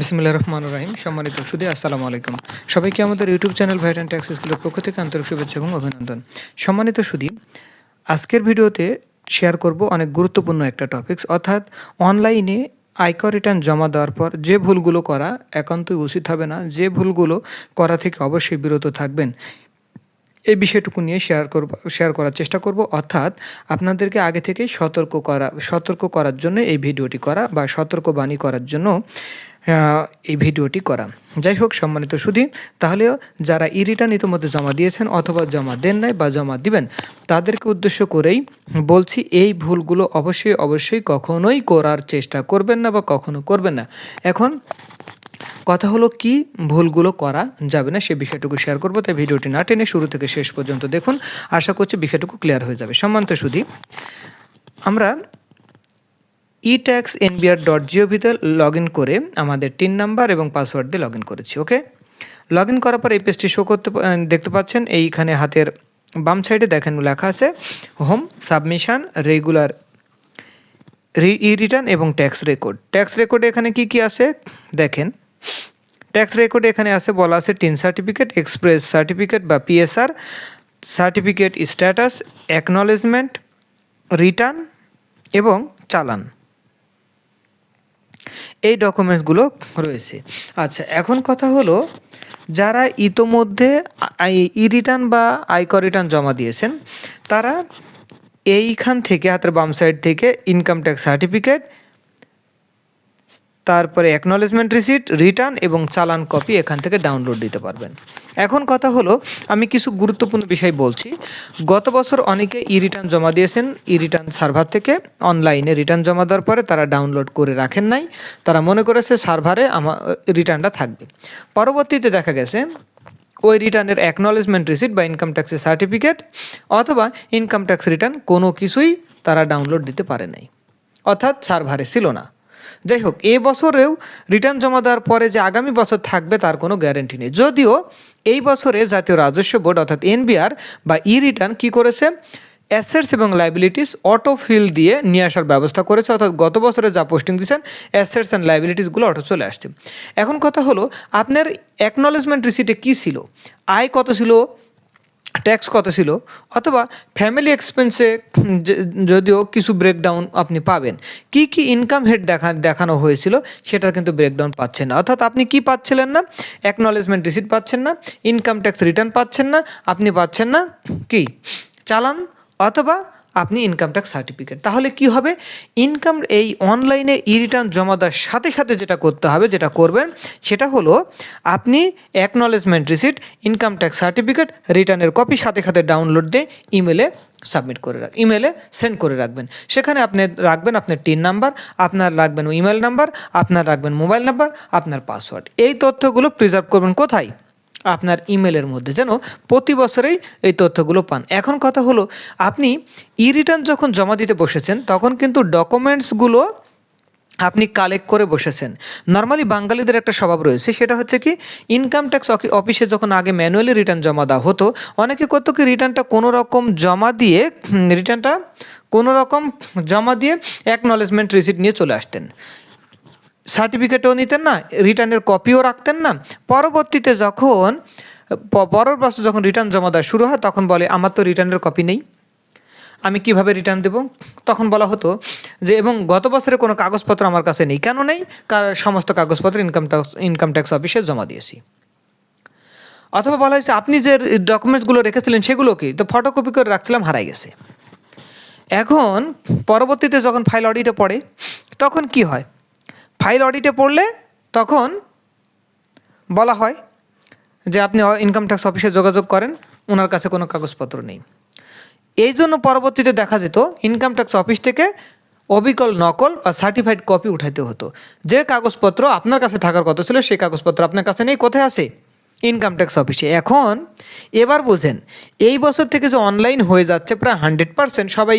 বিসমুল্লাহ রহমান রাহিম। সম্মানিত সুদী, আসসালামু আলাইকুম। সবাইকে আমাদের YouTube channel VAT and tax স্কুলের পক্ষ থেকে আন্তরিক শুভেচ্ছা এবং অভিনন্দন। সম্মানিত সুদী, আজকের ভিডিওতে শেয়ার করব অনেক গুরুত্বপূর্ণ একটা টপিকস অর্থাৎ অনলাইনে আয়কর রিটার্ন জমা দেওয়ার পর যে ভুলগুলো করা একান্তই উচিত হবে না, যে ভুলগুলো করা থেকে অবশ্যই বিরত থাকবেন। এই বিষয়টুকু নিয়ে শেয়ার করব শেয়ার করার চেষ্টা করব, অর্থাৎ আপনাদেরকে আগে থেকেই সতর্ক করা, সতর্ক করার জন্য এই ভিডিওটি করা বা সতর্কবাণী করার জন্য এই ভিডিওটি করা। যাই হোক, সম্মানিত সুধী তাহলে যারা ই রিটার্ন ইতিমধ্যে জমা দিয়েছেন অথবা জমা দেন নাই বা জমা দিবেন, তাদেরকে উদ্দেশ্য করেই বলছি, এই ভুলগুলো অবশ্যই অবশ্যই কখনোই করার চেষ্টা করবেন না বা কখনো করবেন না। এখন কথা হলো, কি ভুলগুলো করা যাবে না সে বিষয়টুকু শেয়ার করব। তাই ভিডিওটি না টেনে শুরু থেকে শেষ পর্যন্ত দেখুন। আশা করছি বিষয়টুকু ক্লিয়ার হয়ে যাবে। সম্মানিত সুধী, আমরা ই ট্যাক্স এনবিআর ডট জিওভিতে লগ ইন করে আমাদের টিন নাম্বার এবং পাসওয়ার্ড দিয়ে লগ ইন করেছি ওকে লগ ইন করার পর এই পেজটি শো করতে দেখতে পাচ্ছেন, এইখানে হাতের বাম সাইডে দেখেন লেখা আছে home submission regular re e return এবং ট্যাক্স রেকর্ড ট্যাক্স রেকর্ডে এখানে কি কি আছে? দেখেন ট্যাক্স রেকর্ডে এখানে আছে, বলা আছে টিন সার্টিফিকেট এক্সপ্রেস সার্টিফিকেট বা PSR certificate status acknowledgement return এবং চালান। এই ডকুমেন্টসগুলো রয়েছে। আচ্ছা এখন কথা হলো, যারা ইতোমধ্যে ই রিটার্ন বা আয়কর রিটার্ন জমা দিয়েছেন, তারা এইখান থেকে, হাতের বাম সাইড থেকে ইনকাম ট্যাক্স সার্টিফিকেট তারপরে অ্যাকনলেজমেন্ট রিসিট রিটার্ন এবং চালান কপি এখান থেকে ডাউনলোড দিতে পারবেন। এখন কথা হলো, আমি কিছু গুরুত্বপূর্ণ বিষয় বলছি। গত বছর অনেকে ই রিটার্ন জমা দিয়েছেন ই রিটার্ন সার্ভার থেকে অনলাইনে রিটার্ন জমা দেওয়ার পরে তারা ডাউনলোড করে রাখেন নাই। তারা মনে করেছে সার্ভারে আমার রিটার্নটা থাকবে। পরবর্তীতে দেখা গেছে, ওই রিটার্নের অ্যাকনলেজমেন্ট রিসিট বা ইনকাম ট্যাক্সের সার্টিফিকেট অথবা ইনকাম ট্যাক্স রিটার্ন কোনো কিছুই তারা ডাউনলোড দিতে পারে নাই। অর্থাৎ সার্ভারে ছিল না। যাই হোক এ বছরেও রিটার্ন জমা দেওয়ার পরে যে আগামী বছর থাকবে তার কোনো গ্যারেন্টি নেই। যদিও এই বছরে জাতীয় রাজস্ব বোর্ড অর্থাৎ এনবিআর বা ই রিটার্ন কী করেছে? অ্যাসেটস এবং লাইবিলিটিস অটো ফিল দিয়ে নিয়ে আসার ব্যবস্থা করেছে। অর্থাৎ গত বছরে যা পোস্টিং দিয়েছেন অ্যাসেটস অ্যান্ড লাইবিলিটিসগুলো অটো চলে আসছে। এখন কথা হলো, আপনার অ্যাকনলেজমেন্ট রিসিটে কী ছিল? আয় কত ছিল? ট্যাক্স কত ছিল? অথবা ফ্যামিলি এক্সপেন্সে যদিও কিছু ব্রেকডাউন আপনি পাবেন। কি কি ইনকাম হেড দেখা, দেখানো হয়েছিল, সেটার কিন্তু ব্রেকডাউন পাচ্ছেন না। অর্থাৎ আপনি কি পাচ্ছিলেন না? অ্যাকনলেজমেন্ট রিসিট পাচ্ছেন না ইনকাম ট্যাক্স রিটার্ন পাচ্ছেন না, আপনি পাচ্ছেন না, কি? চালান অথবা আপনি ইনকাম ট্যাক্স সার্টিফিকেট তাহলে কি হবে? ইনকাম এই অনলাইনে ই রিটার্ন জমা দেওয়ার সাথে সাথে যেটা করতে হবে, যেটা করবেন, সেটা হলো আপনি acknowledgement receipt income tax certificate রিটার্নের কপি সাথে সাথে ডাউনলোড দিয়ে ইমেলে সাবমিট করে রাখ ইমেলে সেন্ড করে রাখবেন। সেখানে আপনি রাখবেন আপনার টিন নাম্বার আপনার রাখবেন ইমেল নাম্বার আপনার রাখবেন মোবাইল নাম্বার আপনার পাসওয়ার্ড এই তথ্যগুলো প্রিজার্ভ করবেন কোথায়? আপনার ইমেলের মধ্যে, যেন প্রতি বছরেই এই তথ্যগুলো পান। এখন কথা হলো, আপনি ই রিটার্ন যখন জমা দিতে বসেছেন, তখন কিন্তু ডকুমেন্টসগুলো আপনি কালেক্ট করে বসেছেন। নর্মালি বাঙালিদের একটা স্বভাব রয়েছে, সেটা হচ্ছে কি ইনকাম ট্যাক্স অফিসে যখন আগে ম্যানুয়ালি রিটার্ন জমা দেওয়া হতো, অনেকে করতো কি রিটার্নটা কোনো রকম জমা দিয়ে রিটার্নটা কোনো রকম জমা দিয়ে অ্যাকনলেজমেন্ট রিসিপ্ট নিয়ে চলে আসতেন। সার্টিফিকেটও নিতেন না রিটার্নের কপিও রাখতেন না। পরবর্তীতে যখন পরের বছর যখন রিটার্ন জমা দেওয়া শুরু হয়, তখন বলে, আমার তো রিটার্নের কপি নেই। আমি কীভাবে রিটার্ন দেব? তখন বলা হতো যে, এবং গত বছরে কোনো কাগজপত্র আমার কাছে নেই। কেন নেই? কার, সমস্ত কাগজপত্র ইনকাম ট্যাক্স ইনকাম ট্যাক্স অফিসে জমা দিয়েছি। অথবা বলা হয়েছে, আপনি যে ডকুমেন্টসগুলো রেখেছিলেন, সেগুলো কি? তো ফটোকপি করে রাখছিলাম, হারাই গেছে। এখন, পরবর্তীতে যখন ফাইল অডিটে পড়ে, তখন কি হয়? ফাইল অডিটে পড়লে তখন বলা হয় যে আপনি ইনকাম ট্যাক্স অফিসে যোগাযোগ করেন ওনার কাছে কোনো কাগজপত্র নেই। এই জন্য পরবর্তীতে দেখা যেত ইনকাম ট্যাক্স অফিস থেকে অবিকল নকল বা সার্টিফাইড কপি উঠাইতে হতো। যে কাগজপত্র আপনার কাছে থাকার কথা ছিল, সেই কাগজপত্র আপনার কাছে নেই, কোথায় আছে? ইনকাম ট্যাক্স অফিসে এখন এবার বোঝেন, এই বছর থেকে যে অনলাইন হয়ে যাচ্ছে, প্রায় হান্ড্রেড পার্সেন্ট সবাই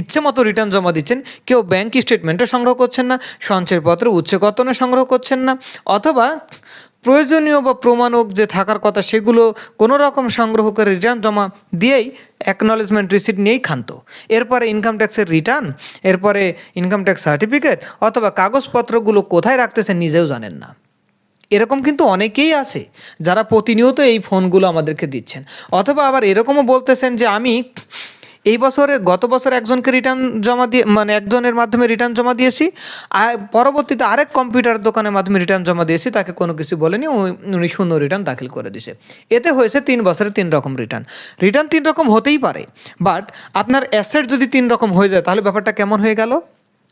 ইচ্ছে মতো রিটার্ন জমা দিচ্ছেন, কেউ ব্যাংক স্টেটমেন্টও সংগ্রহ করছেন না সঞ্চয়পত্র উচ্চকতনে সংগ্রহ করছেন না, অথবা প্রয়োজনীয় বা প্রমাণক যে থাকার কথা সেগুলো কোনো রকম সংগ্রহ করে রিটার্ন জমা দিয়েই অ্যাকনলেজমেন্ট রিসিট নিয়েই খান্ত। এরপরে ইনকাম ট্যাক্সের রিটার্ন এরপরে ইনকাম ট্যাক্স সার্টিফিকেট অথবা কাগজপত্রগুলো কোথায় রাখতেছেন নিজেও জানেন না। এরকম কিন্তু অনেকেই আছে, যারা প্রতিনিয়ত এই ফোনগুলো আমাদেরকে দিচ্ছেন। অথবা আবার এরকমও বলতেছেন যে আমি এই বছরে গত বছর একজনকে রিটার্ন জমা দিয়ে মানে একজনের মাধ্যমে রিটার্ন জমা দিয়েছি, আর পরবর্তীতে আরেক কম্পিউটার দোকানের মাধ্যমে রিটার্ন জমা দিয়েছি, তাকে কোনো কিছু বলেনি উনি- শূন্য রিটার্ন দাখিল করে দিয়েছে। এতে হয়েছে তিন বছরে তিন রকম রিটার্ন রিটার্ন তিন রকম হতেই পারে বাট আপনার অ্যাসেট যদি তিন রকম হয়ে যায়, তাহলে ব্যাপারটা কেমন হয়ে গেল?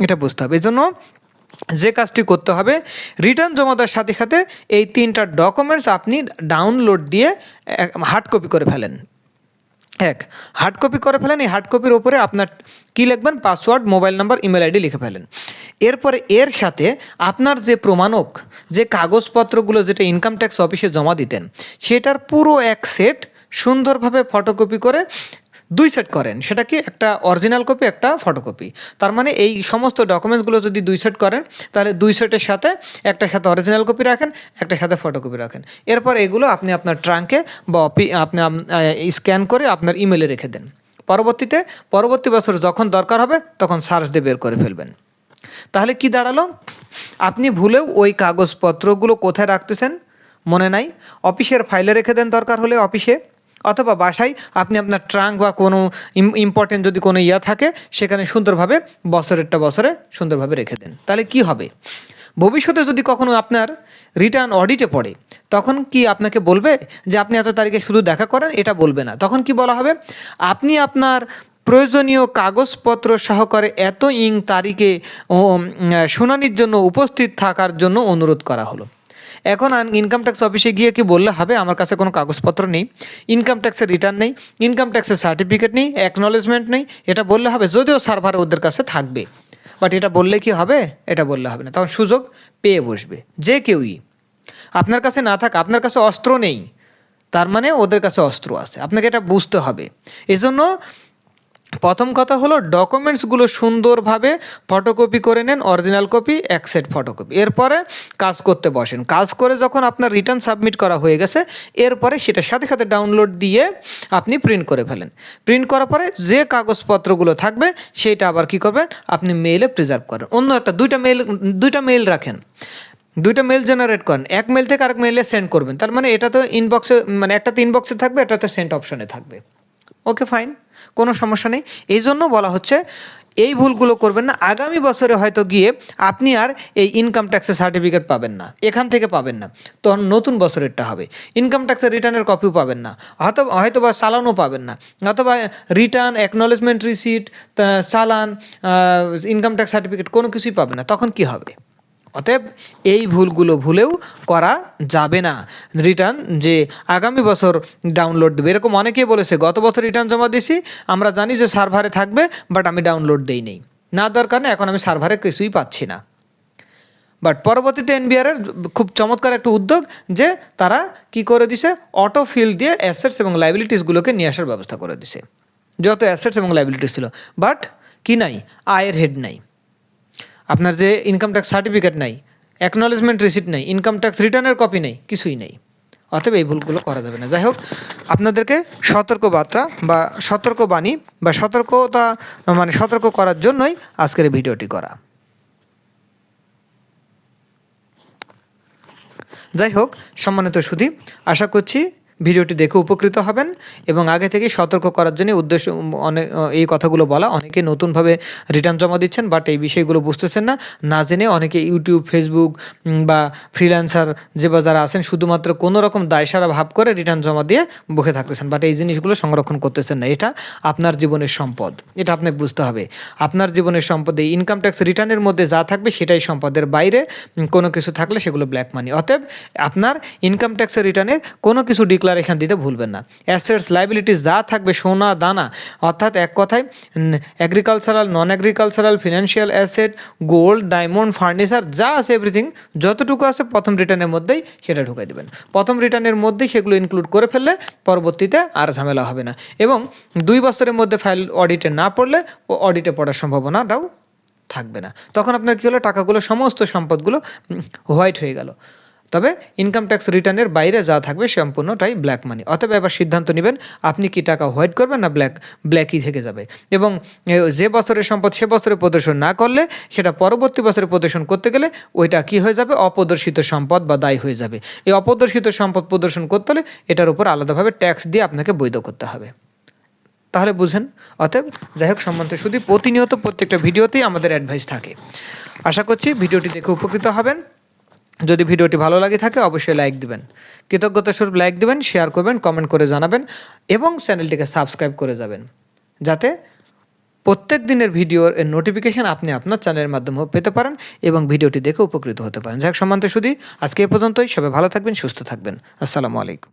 এটা বুঝতে হবে। এই জন্য যে কাজটি করতে হবে রিটার্ন জমা দেওয়ার সাথে সাথে এই তিনটা ডকুমেন্টস আপনি ডাউনলোড দিয়ে হার্ড কপি করে ফেলেন। এক হার্ড কপি করে ফেলেন, এই হার্ড কপির ওপরে আপনার কী লিখবেন? Password mobile number email ID লিখে ফেলেন। এরপরে এর সাথে আপনার যে প্রমাণক, যে কাগজপত্রগুলো যেটা ইনকাম ট্যাক্স অফিসে জমা দিতেন, সেটার পুরো এক সেট সুন্দরভাবে ফটোকপি করে দুই সেট করেন। সেটা কি একটা অরিজিনাল কপি একটা ফটোকপি তার মানে এই সমস্ত ডকুমেন্টসগুলো যদি দুই সেট করেন, তাহলে দুই সেটের সাথে একটা সাথে অরিজিনাল কপি রাখেন, একটা সাথে ফটোকপি রাখেন। এরপর এগুলো আপনি আপনার ট্রাঙ্কে বা আপনি স্ক্যান করে আপনার ইমেলে রেখে দেন। পরবর্তীতে, পরবর্তী বছর যখন দরকার হবে, তখন সার্চ দিয়ে বের করে ফেলবেন। তাহলে কি দাঁড়াল? আপনি ভুলেও ওই কাগজপত্রগুলো কোথায় রাখতেছেন? মনে নাই? অফিসের ফাইলে রেখে দেন দরকার হলে অফিসে। অথবা বাসায় আপনি আপনার ট্রাঙ্ক বা কোনো ইম্পর্টেন্ট যদি কোনো ইয়া থাকে, সেখানে সুন্দরভাবে বছরেরটা বছরে সুন্দরভাবে রেখে দেন। তাহলে কি হবে? ভবিষ্যতে যদি কখনো আপনার রিটার্ন অডিটে পড়ে, তখন কি আপনাকে বলবে যে আপনি এত তারিখে শুধু দেখা করেন, এটা বলবে না? তখন কি বলা হবে? আপনি আপনার প্রয়োজনীয় কাগজপত্র সহকারে এত ইং তারিখে শুনানির জন্য উপস্থিত থাকার জন্য অনুরোধ করা হলো। এখন ইনকাম ট্যাক্স অফিসে গিয়ে কি বললে হবে? আমার কাছে কোনো কাগজপত্র নেই। ইনকাম ট্যাক্সের রিটার্ন নেই। ইনকাম ট্যাক্সের সার্টিফিকেট নেই। অ্যাকনলেজমেন্ট নেই। এটা বললে হবে যদিও সার্ভার ওদের কাছে থাকবে। বাট এটা বললে কি হবে? এটা বললে হবে না। তখন সুযোগ পেয়ে বসবে। যে কেউই। আপনার কাছে না থাক, আপনার কাছে অস্ত্র নেই। তার মানে ওদের কাছে অস্ত্র আছে। আপনাকে এটা বুঝতে হবে। এজন্য প্রথম কথা হলো ডকুমেন্টসগুলো সুন্দরভাবে ফটোকপি করে নেন, অরিজিনাল কপি, এক সেট ফটোকপি। এরপরে কাজ করতে বসেন। কাজ করে যখন আপনার রিটার্ন সাবমিট করা হয়ে গেছে, এরপরে সেটা সাথে সাথে ডাউনলোড দিয়ে আপনি প্রিন্ট করে ফেলেন। প্রিন্ট করার পরে যে কাগজপত্রগুলো থাকবে সেটা আবার কি করবেন? আপনি মেইলে প্রিজার্ভ করেন। অন্য একটা, দুইটা মেইল দুইটা মেইল রাখেন। দুইটা মেল জেনারেট করেন। এক মেল থেকে আরেক মেলে সেন্ড করবেন। তার মানে এটা তো ইনবক্সে মানে একটাতে ইনবক্সে থাকবে এটাতে সেন্ড অপশনে থাকবে। ওকে ফাইন কোনো সমস্যা নেই। এই জন্য বলা হচ্ছে, এই ভুলগুলো করবেন না। আগামী বছরে হয়তো গিয়ে আপনি আর এই ইনকাম ট্যাক্সের সার্টিফিকেট পাবেন না। এখান থেকে পাবেন না। তখন নতুন বছরেরটা হবে। ইনকাম ট্যাক্সের রিটার্নের কপিও পাবেন না। হয়তো হয়তো বা চালানও পাবেন না। অথবা রিটার্ন অ্যাকনলেজমেন্ট রিসিট চালান ইনকাম ট্যাক্স সার্টিফিকেট কোনো কিছুই পাবেন না। তখন কি হবে? অতএব এই ভুলগুলো ভুলেও করা যাবে না। রিটার্ন যে আগামী বছর ডাউনলোড দেবে, এরকম অনেকেই বলেছে, গত বছর রিটার্ন জমা দিয়েছি, আমরা জানি যে সার্ভারে থাকবে বাট আমি ডাউনলোড দেই নেই। না দরকার নেই এখন আমি সার্ভারে কিছুই পাচ্ছি না। বাট পরবর্তীতে এনবিআরের খুব চমৎকার একটা উদ্যোগ যে তারা কি করে দিছে? অটো ফিল দিয়ে অ্যাসেটস এবং লাইবিলিটিসগুলোকে নিয়ে আসার ব্যবস্থা করে দিছে। যত অ্যাসেটস এবং লাইবিলিটিস ছিল বাট কি নাই? আয়ের হেড নাই। আপনার যে ইনকাম ট্যাক্স সার্টিফিকেট নাই অ্যাকনলেজমেন্ট রিসিট নেই ইনকাম ট্যাক্স রিটার্নের কপি নেই, কিছুই নেই। অতএব এই ভুলগুলো করা যাবে না। যাই হোক আপনাদেরকে সতর্কবার্তা বা সতর্কবাণী বা সতর্কতা মানে সতর্ক করার জন্যই আজকের ভিডিওটি করা। যাই হোক সম্মানিত সুধী, আশা করছি ভিডিওটি দেখে উপকৃত হবেন এবং আগে থেকে সতর্ক করার জন্য উদ্দেশ্য অনেক এই কথাগুলো বলা। অনেকে নতুনভাবে রিটার্ন জমা দিচ্ছেন, বাট এই বিষয়গুলো বুঝতেছেন না। না জেনে অনেকে ইউটিউব, ফেসবুক বা ফ্রিল্যান্সার যে বা যারা আছেন, শুধুমাত্র কোনো রকম দায়সারা ভাব করে রিটার্ন জমা দিয়ে বসে থাকতেছেন, বাট এই জিনিসগুলো সংরক্ষণ করতেছেন না। এটা আপনার জীবনের সম্পদ, এটা আপনাকে বুঝতে হবে। আপনার জীবনের সম্পদ ইনকাম ট্যাক্স রিটার্নের মধ্যে যা থাকবে সেটাই সম্পদের বাইরে কোনো কিছু থাকলে সেগুলো ব্ল্যাক মানি অতএব আপনার ইনকাম ট্যাক্সের রিটার্নে কোনো কিছু ডিক্লারেশন দিতে ভুলবেন না। অ্যাসেটস লাইবিলিটিস যা থাকবে সোনা, দানা, অর্থাৎ এক কথায় agricultural non agricultural financial asset gold diamond furniture যা আছে এভরিথিং যতটুকু আছে প্রথম রিটার্নের মধ্যেই সেটা ঢুকাই দেবেন। প্রথম রিটার্নের মধ্যেই সেগুলো ইনক্লুড করে ফেললে পরবর্তীতে আর ঝামেলা হবে না। এবং দুই বছরের মধ্যে ফাইল অডিটে না পড়লে ও অডিটে পড়ার সম্ভাবনাটাও থাকবে না। তখন আপনার কী হলো? টাকাগুলো, সমস্ত সম্পদগুলো হোয়াইট হয়ে গেল। তবে ইনকাম ট্যাক্স রিটার্নের বাইরে যা থাকবে সম্পূর্ণটাই ব্ল্যাক মানি অতএব এবার সিদ্ধান্ত নেবেন, আপনি কি টাকা হোয়াইট করবেন না ব্ল্যাক ব্ল্যাকই থেকে যাবে। এবং যে বছরের সম্পদ সে বছরে প্রদর্শন না করলে, সেটা পরবর্তী বছরে প্রদর্শন করতে গেলে ওইটা কি হয়ে যাবে? অপ্রদর্শিত সম্পদ বা দায়ী হয়ে যাবে। এই অপ্রদর্শিত সম্পদ প্রদর্শন করতে হলে এটার উপর আলাদাভাবে ট্যাক্স দিয়ে আপনাকে বৈধ করতে হবে। তাহলে বুঝেন? অতএব যাই হোক, সম্বন্ধে শুধু প্রতিনিয়ত প্রত্যেকটা ভিডিওতেই আমাদের অ্যাডভাইস থাকে। আশা করছি ভিডিওটি দেখে উপকৃত হবেন। যদি ভিডিওটি ভালো লাগে থাকে, অবশ্যই লাইক দিবেন। কৃতজ্ঞতা স্বরূপ লাইক দিবেন শেয়ার করবেন কমেন্ট করে জানাবেন এবং চ্যানেলটিকে সাবস্ক্রাইব করে যাবেন। যাতে প্রত্যেক দিনের ভিডিওর নোটিফিকেশান আপনি আপনার চ্যানেলের মাধ্যমেও পেতে পারেন এবং ভিডিওটি দেখে উপকৃত হতে পারেন। যাক, সম্মান্ত শুধু আজকে এ পর্যন্তই। সবাই ভালো থাকবেন, সুস্থ থাকবেন। আসসালামু আলাইকুম।